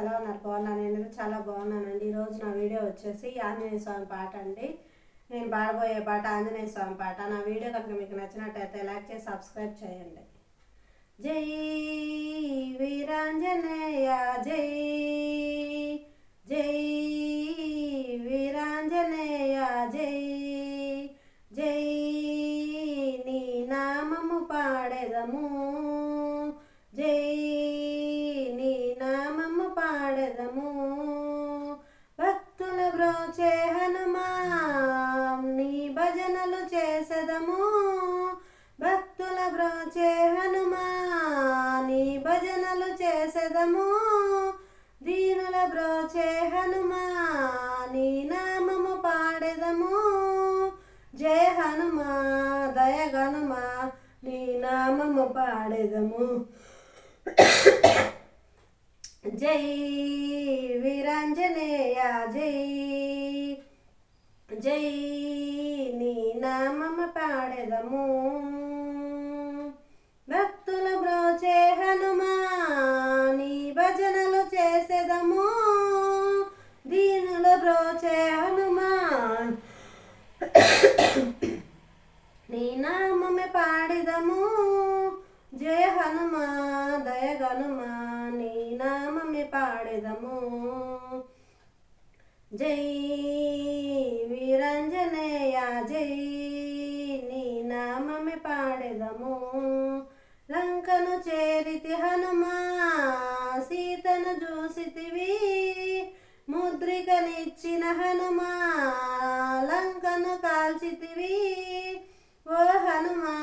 ఎలా ఉన్నారు. బాగున్నాను. నేను చాలా బాగున్నానండి. ఈరోజు నా వీడియో వచ్చేసి ఆంజనేయ స్వామి పాట అండి. నేను పాడబోయే పాట ఆంజనేయ స్వామి పాట. నా వీడియో కనుక మీకు నచ్చినట్టయితే లైక్ చేసి సబ్స్క్రైబ్ చేయండి. జై వీరాంజనేయ జై. జై వీరాంజనేయ జై. జై నీ నామము పాడెదము జై నీ నామము పాడెదము భక్తుల హనుమా నీ భజనలు చేసెదము. భక్తుల బ్రోచే హనుమా నీ భజనలు చేసెదము. దీనుల బ్రోచే హనుమా నీ నామము పాడెదము. జయ హనుమా దయగనుమా నీ నామము పాడెదము. జై వీరాంజనేయ జై. జై నీ నామమ పాడెదము. భక్తుల బ్రోచే హనుమా నీ భజనలు చేసేదము. దీనుల బ్రోచే హనుమా నీ నామమే పాడిదము. జయ హనుమా దయగనుమా హనుమా పాడి పాడెదము. జై వీరంజనేయ జై నీ నామమే పాడెదము. లంకను చేరితి హనుమా సీతను చూసితివి. ముద్రికనిచ్చిన హనుమా లంకను కాల్చితివి. ఓ హనుమా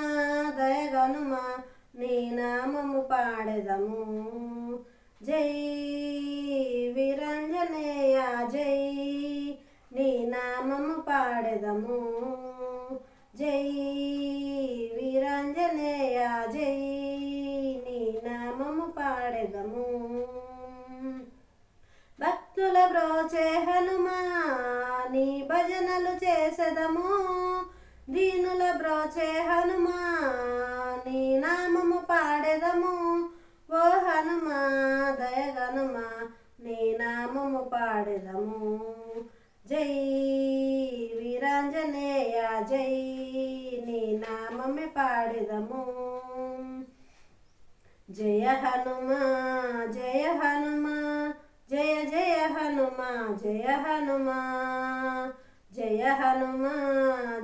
దయగనుమా నీ నామము పాడెదము. జై వీరంజనేయ జై నీ నామము పాడెదము. జై వీరంజనేయ జై నీ నామము పాడెదము. భక్తుల బ్రోచే హనుమా నీ భజనలు చేసెదము. దీనుల బ్రోచే హనుమా నీ నామము పాడెదము. ఓ హనుమా దయగనుమా నీ నామము పాడెదము. జై వీరాంజనేయ జై నీ నామమే పాడెదము. జయ హనుమా జయ హనుమా జయ జయ హనుమా జయ హనుమా. జయ హనుమా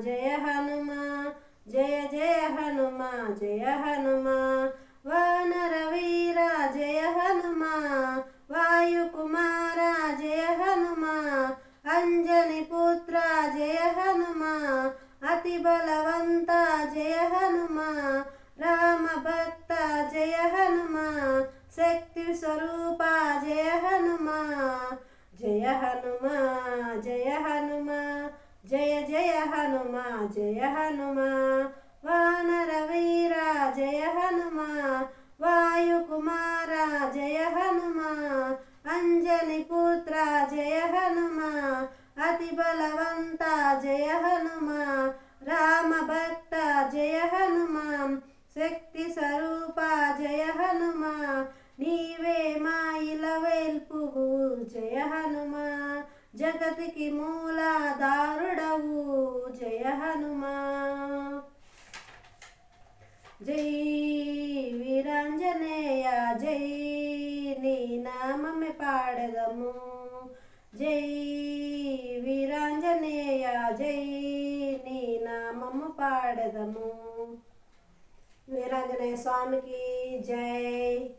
జయ హనుమా జయ జయ హనుమా జయ హనుమా. అంజని పుత్ర జయ హనుమా అతి బలవంత జయ హనుమా రామ భక్త జయ హనుమా శక్తి స్వరూప జయ హనుమా. జయ హనుమా జయ హనుమా జయ జయ హనుమా జయ హనుమా. వానర వీర జయ హనుమా భక్త జయ హనుమా రామ భక్త జయ హనుమా శక్తి స్వరూప జయ హనుమా నీవే మా ఇలవేల్పు జయ హనుమా జగతికి మూలాధారుడవు జయ హనుమా. జై వీరాంజనేయ జై నీ నామమే పాడదము. జై జై నీ నామము పాడదము. వీరాంజనేయ స్వామికి జై.